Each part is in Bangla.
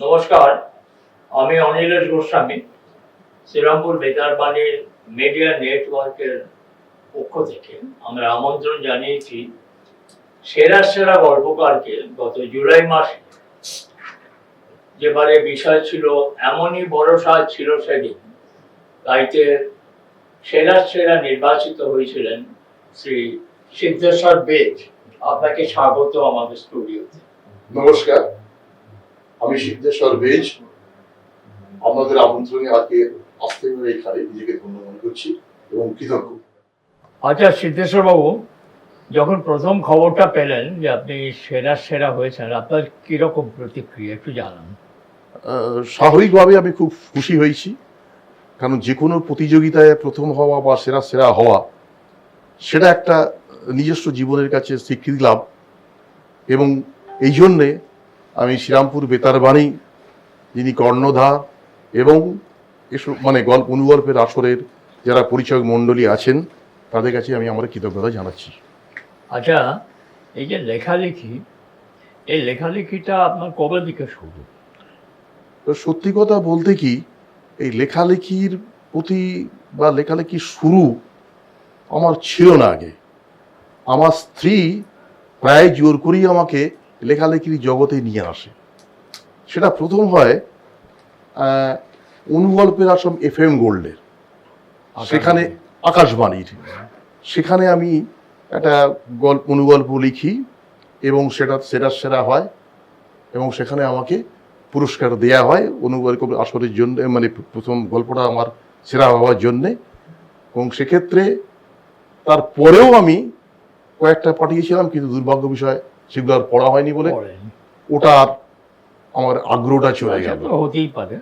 নমস্কার, আমি অনিলেশ গোস্বামী, শ্রীরামপুর বেতার বাণীর মিডিয়া নেটওয়ার্কের পক্ষ থেকে আমরা আমন্ত্রণ জানিয়েছি সেরা সেরা গল্পকারকে গত জুলাই মাসে। যেবারে বিষয় ছিল, এমনই বড় সাজ ছিল সেদিন। তাইতে সেরা সেরা নির্বাচিত হয়েছিলেন শ্রী সিদ্ধেশ্বর বেদ। আপনাকে স্বাগত আমাদের স্টুডিওতে নমস্কার। আমি সিদ্ধেশ্বর বেজ। আপনাদের আমন্ত্রণে আজকে আসতে পেরে এখানে নিজেকে ধন্য মনে করছি এবং কৃতজ্ঞ। আচ্ছা সিদ্ধেশ্বর বাবু যখন প্রথম খবরটা পেলেন যে আপনি সেরা সেরা হয়েছেন আপনার কীরকম প্রতিক্রিয়া একটু জানান। স্বাভাবিকভাবে আমি খুব খুশি হয়েছি কারণ যে কোনো প্রতিযোগিতায় প্রথম হওয়া বা সেরা সেরা হওয়া সেটা একটা নিজস্ব জীবনের কাছে স্বীকৃতি লাভ। এবং এই জন্যে আমি শ্রীরামপুর বেতারবাণী যিনি কর্ণধার এবং এসব মানে গল্প অনুগল্পের আসরের যারা পরিচয় মণ্ডলী আছেন তাদের কাছে আমি আমার কৃতজ্ঞতা জানাচ্ছি। আচ্ছা এই যে লেখালেখি এই লেখালেখিটা আপনার কবে দিকে শুরু তো সত্যি কথা বলতে কি এই লেখালেখির প্রতি বা লেখালেখির শুরু আমার ছিল না আগে। আমার স্ত্রী প্রায় জোর করেই আমাকে লেখালেখির জগতে নিয়ে আসে। সেটা প্রথম হয় অনুগল্পের আসম এফ এম গোল্ডের সেখানে আকাশবাণীর। সেখানে আমি একটা গল্প অনুগল্প লিখি এবং সেটা সেরা সেরা হয় এবং সেখানে আমাকে পুরস্কার দেয়া হয় অনুগল্প আসরের জন্য মানে প্রথম গল্পটা আমার সেরা হওয়ার জন্যে। এবং সেক্ষেত্রে তারপরেও আমি কয়েকটা পাঠিয়েছিলাম কিন্তু দুর্ভাগ্য বিষয় সেগুলো আর পড়া হয়নি বলে ওটা আমার আগ্রহটা চলে আচ্ছা, গেল। হতেই পারে।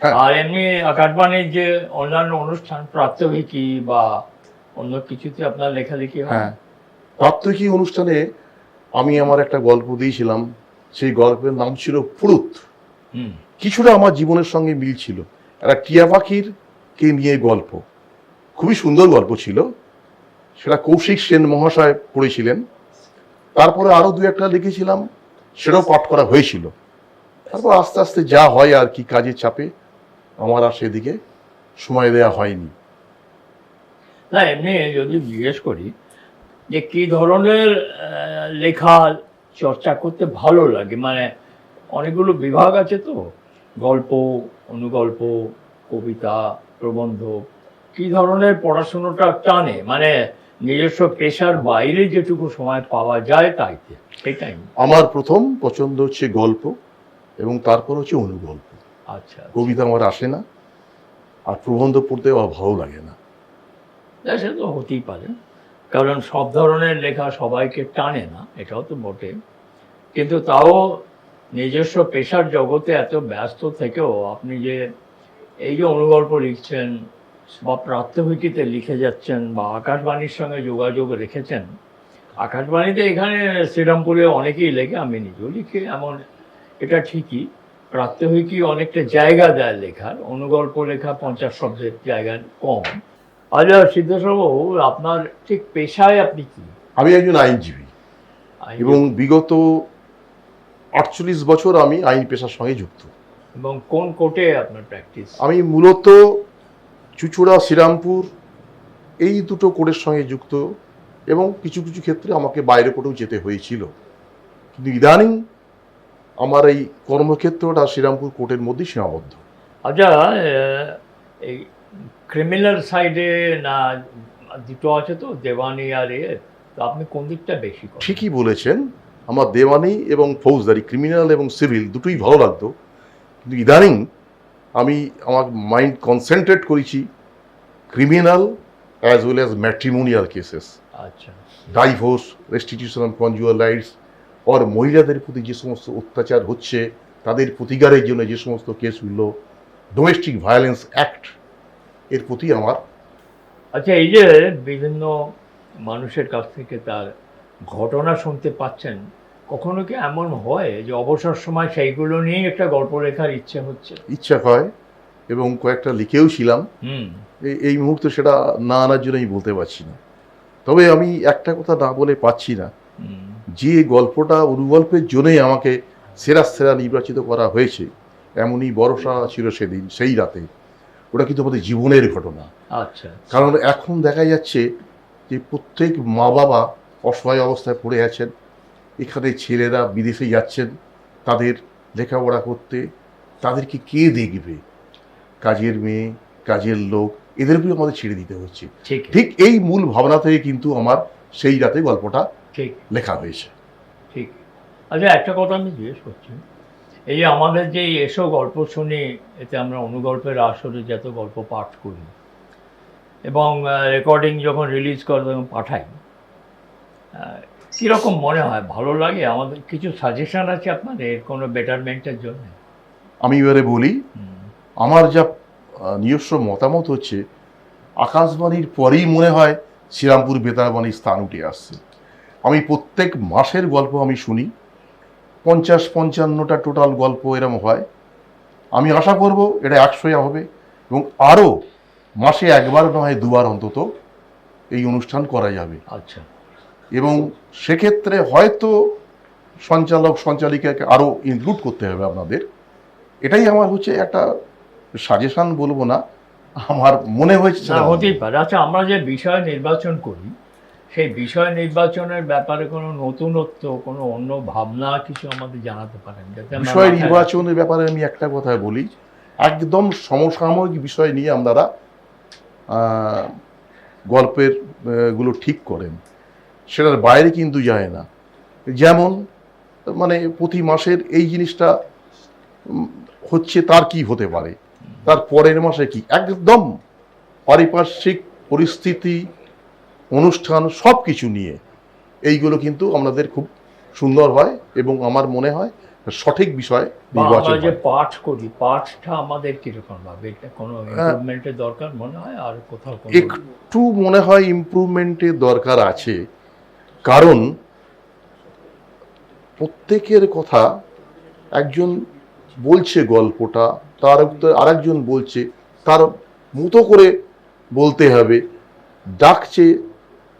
হ্যাঁ। আর এমনি আকাশবাণীর যে অন্যান্য অনুষ্ঠান প্রাত্যহিকী বা অন্য কিছুতে আপনার লেখালেখি হ্যাঁ। প্রাত্যহিক অনুষ্ঠানে আমি আমার একটা গল্প দিয়েছিলাম। সেই গল্পের নাম ছিল ফুরুত। হুম। কিছুটা আমার জীবনের সঙ্গে মিল ছিল। একটা টিয়া পাখির কে নিয়ে গল্প। খুবই সুন্দর গল্প ছিল। সেটা কৌশিক সেন মহাশয় পড়েছিলেন। তারপরে আরও দু একটা লিখেছিলাম, সেটাও পাঠ করা হয়েছিল। তারপর আস্তে আস্তে যা হয় আর কি কাজের চাপে, আমার আর সেদিকে সময় দেওয়া হয়নি। না, এমনি যদি জিজ্ঞেস করি যে কি ধরনের লেখা চর্চা করতে ভালো লাগে? মানে অনেকগুলো বিভাগ আছে তো, গল্প, অনুগল্প, কবিতা, প্রবন্ধ, কি ধরনের পড়াশুনোটা টানে? মানে নিজস্ব পেশার বাইরে যেটুকু সময় পাওয়া যায় তাইতে সেটাই। আমার প্রথম পছন্দ হচ্ছে গল্প এবং তারপর হচ্ছে অনুগল্প। আচ্ছা কবিতা আমার আসে না আর প্রবন্ধ পড়তে আমার ভালো লাগে না। না, সে তো হতেই পারে কারণ সব ধরনের লেখা সবাইকে টানে না এটাও তো বটে। কিন্তু তাও নিজস্ব পেশার জগতে এত ব্যস্ত থেকেও আপনি যে এই যে অনুগল্প লিখছেন বা প্রাত্যহিকীতে লিখে যাচ্ছেন বা আকাশবাণীর সঙ্গে যোগাযোগ রেখেছেন আকাশবাণীতে এখানে শ্রীরামপুরে অনেকেই লেখে আমি নিজেও লিখি। এমন এটা ঠিকই প্রাত্যহিকী অনেকটা জায়গা দেয় লেখার অনুগল্প লেখা পঞ্চাশ শব্দের জায়গা কম। আচ্ছা সিদ্ধেশ্বরবাবু আপনার ঠিক পেশায় আপনি কি? আমি একজন আইনজীবী। এবং বিগত আটচল্লিশ বছর আমি আইন পেশার সঙ্গে যুক্ত। এবং কোন কোর্টে আপনার প্র্যাকটিস আমি মূলত চুচুড়া শ্রীরামপুর এই দুটো কোর্টের সঙ্গে যুক্ত এবং কিছু কিছু ক্ষেত্রে আমাকে বাইরে কোর্টেও যেতে হয়েছিল। কিন্তু ইদানিং আমার এই কর্মক্ষেত্রটা শ্রীরামপুর কোর্টের মধ্যেই সীমাবদ্ধ। আচ্ছা এই ক্রিমিনাল সাইডে না দুটো আছে তো দেওয়ানি আর এ তো আপনি কোন দিকটা বেশি করেন? ঠিকই বলেছেন আমার দেওয়ানি এবং ফৌজদারি ক্রিমিনাল এবং সিভিল দুটোই ভালো লাগতো। কিন্তু ইদানিং আমি আমার মাইন্ড কনসেন্ট্রেট করেছি criminal as well as matrimonial cases আচ্ছা। Divorce restitution of conjugal rights আর মহিলাদের প্রতি যে সমস্ত অত্যাচার হচ্ছে তাদের প্রতিকারের জন্য যে সমস্ত কেসগুলো ডোমেস্টিক ভায়োলেন্স অ্যাক্ট এর প্রতি আমার আচ্ছা এই যে বিভিন্ন মানুষের কাছ থেকে তার ঘটনা শুনতে পাচ্ছেন কখনো কি এমন হয় যে অবসর সময় সেইগুলো নিয়েই একটা গল্প লেখার ইচ্ছে হচ্ছে? ইচ্ছা হয় এবং কয়েকটা লিখেও ছিলাম হুম। এই- এই মুহূর্তে সেটা না আনার জন্য আমি বলতে পারছি না। তবে আমি একটা কথা না বলে পাচ্ছি না। যে গল্পটা অনুগল্পের জন্যই আমাকে সেরা সেরা নির্বাচিত করা হয়েছে এমনই বরসা ছিল সেদিন সেই রাতে। ওটা কিন্তু আমাদের জীবনের ঘটনা। আচ্ছা। কারণ এখন দেখা যাচ্ছে যে প্রত্যেক মা বাবা অসহায় অবস্থায় পড়ে আছেন। এখানে ছেলেরা বিদেশে যাচ্ছেন তাদের লেখাপড়া করতে তাদেরকে কে দেখবে? কাজের মেয়ে কাজের লোক এদের উপরে আমাদের ছেড়ে দিতে হচ্ছে। ঠিক। ঠিক এই মূল ভাবনা থেকে কিন্তু আমার সেই রাতে গল্পটা ঠিক। লেখা হয়েছে। ঠিক। আচ্ছা একটা কথা আমি জিজ্ঞেস করছি। এই যে আমাদের যে এই এসো গল্প শুনি এতে আমরা অনুগল্পের আসরে যত গল্প পাঠ করি এবং রেকর্ডিং যখন রিলিজ করে তখন পাঠাই কীরকম মনে হয়? ভালো লাগে? আমাদের কিছু সাজেশন আছে আপনাদের কোনো বেটারমেন্টের জন্য? আমি এবারে বলি আমার যা নিজস্ব মতামত হচ্ছে আকাশবাণীর পরেই মনে হয় শ্রীরামপুর বেতারবাণীর স্থান উঠে আসছে। আমি প্রত্যেক মাসের গল্প আমি শুনি পঞ্চাশ পঞ্চান্নটা টোটাল গল্প এরম হয়। আমি আশা করব এটা একশোই হবে এবং আরও মাসে একবার নয় দুবার অন্তত এই অনুষ্ঠান করা যাবে। আচ্ছা। এবং সেক্ষেত্রে হয়তো সঞ্চালক সঞ্চালিকাকে আরও ইনক্লুড করতে হবে আপনাদের। এটাই আমার হচ্ছে একটা সাজেশন বলব না আমার মনে হয়েছে হতেই পারে। আচ্ছা আমরা যে বিষয় নির্বাচন করি সেই বিষয় নির্বাচনের ব্যাপারে কোনো নতুনত্ব কোনো অন্য ভাবনা কিছু আমাদের জানাতে পারেন? যাতে বিষয় নির্বাচনের ব্যাপারে আমি একটা কথা বলি একদম সমসাময়িক বিষয় নিয়ে আপনারা গল্পেরগুলো ঠিক করেন। সেটার বাইরে কিন্তু যায় না। যেমন মানে প্রতি মাসের এই জিনিসটা হচ্ছে তার কি হতে পারে? তার পরের মাসে কি? একদম পারিপার্শ্বিক পরিস্থিতি অনুষ্ঠান সব কিছু নিয়ে। এইগুলো কিন্তু আমাদের খুব সুন্দর হয় এবং আমার মনে হয় সঠিক বিষয় নির্বাচন যে পাঠ করি পাঠটা আমাদের কীরকম ভাবে? কোনো হ্যাঁ। ইমপ্রুভমেন্টের দরকার মনে হয়? আর কোথাও একটু মনে হয় ইমপ্রুভমেন্টের দরকার আছে। কারণ প্রত্যেকের কথা একজন বলছে গল্পটা, তার আরেকজন বলছে, তার মতো করে বলতে হবে, ডাকছে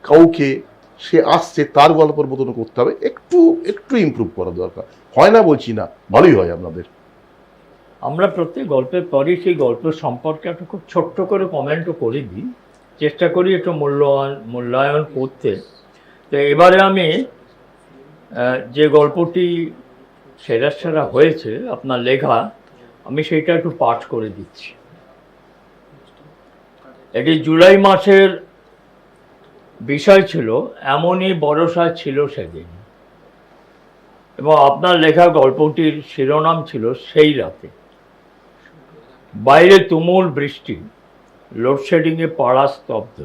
কাউকে, সে আসছে, তার গল্পের মতন করতে হবে, একটু একটু ইমপ্রুভ করা দরকার। হয় না বলছি না, ভালোই হয় আপনাদের। আমরা প্রত্যেক গল্পের পরই সেই গল্প সম্পর্কে একটা খুব ছোট্ট করে কমেন্টও করে দিই চেষ্টা করি একটু মূল্যায়ন মূল্যায়ন করতে। তো এবারে আমি যে গল্পটি সেরা সেরা হয়েছে, আপনার লেখা, আমি সেটা একটু পাঠ করে দিচ্ছি। এটি জুলাই মাসের বিষয় ছিল, এমনই বড়সা ছিল সেদিন। এবং আপনার লেখা গল্পটির শিরোনাম ছিল, সেই রাতে। বাইরে তুমুল বৃষ্টি, লোডশেডিংয়ে পাড়া স্তব্ধ।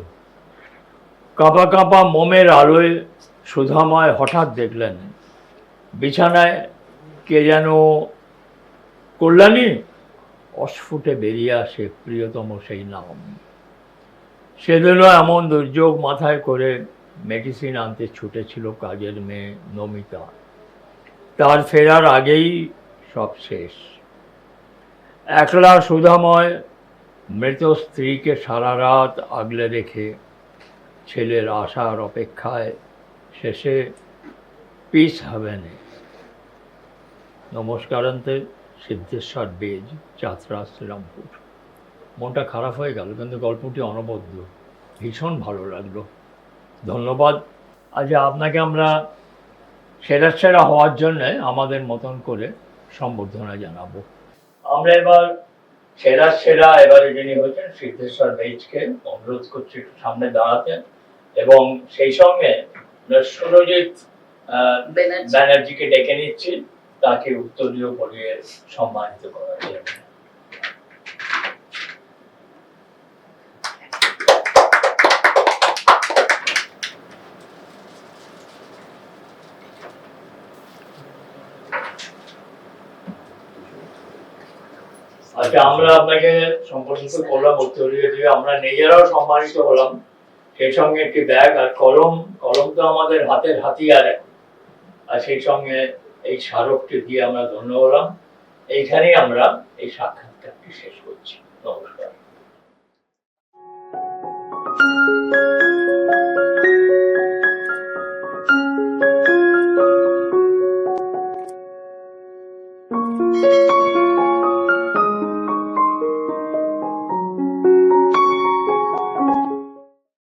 কাঁপা কাঁপা মোমের আলোয় সুধাময় হঠাৎ দেখলেন। বিছানায় কে যেন কল্যাণী, অস্ফুটে বেরিয়ে আসে প্রিয়তম সেই নাম। সেদিনও এমন দুর্যোগ মাথায় করে মেডিসিন আনতে ছুটেছিল কাজের মেয়ে নমিতা। তার ফেরার আগেই সব শেষ। একলা সুধাময় মৃত স্ত্রীকে সারা রাত আগলে রেখে ছেলের আশার অপেক্ষায় শেষে পিস হাভেনে নমস্কারান্তে সিদ্ধেশ্বর বেজ, যাত্রা শ্রীরামপুর। মনটা খারাপ হয়ে গেল, কিন্তু গল্পটি অনবদ্য। ভীষণ ভালো লাগল। ধন্যবাদ। আজ আপনাকে আমরা সেরা সেরা হওয়ার জন্য আমাদের মতন করে সম্বর্ধনা জানাব। আমরা এবার সেরা সেরা এবারে যিনি হচ্ছেন সিদ্ধেশ্বর বেজকে অনুরোধ করছি একটু সামনে দাঁড়াতে। এবং সেই সঙ্গে সুরজিৎ ব্যানার্জিকে ডেকে নিচ্ছি। তাকে উত্তরীয় পরিয়ে সম্মানিত করার জন্য আচ্ছা আমরা আপনাকে সম্পর্কিত করলাম উত্তরীয় দিয়ে আমরা নিজেরাও সম্মানিত হলাম। সেই সঙ্গে একটি ব্যাগ আর কলম কলম তো আমাদের হাতের হাতিয়ার। আর সেই সঙ্গে এই স্মারকটি দিয়ে আমরা ধন্য হলাম। এইখানেই আমরা এই সাক্ষাৎকারটি শেষ করছি।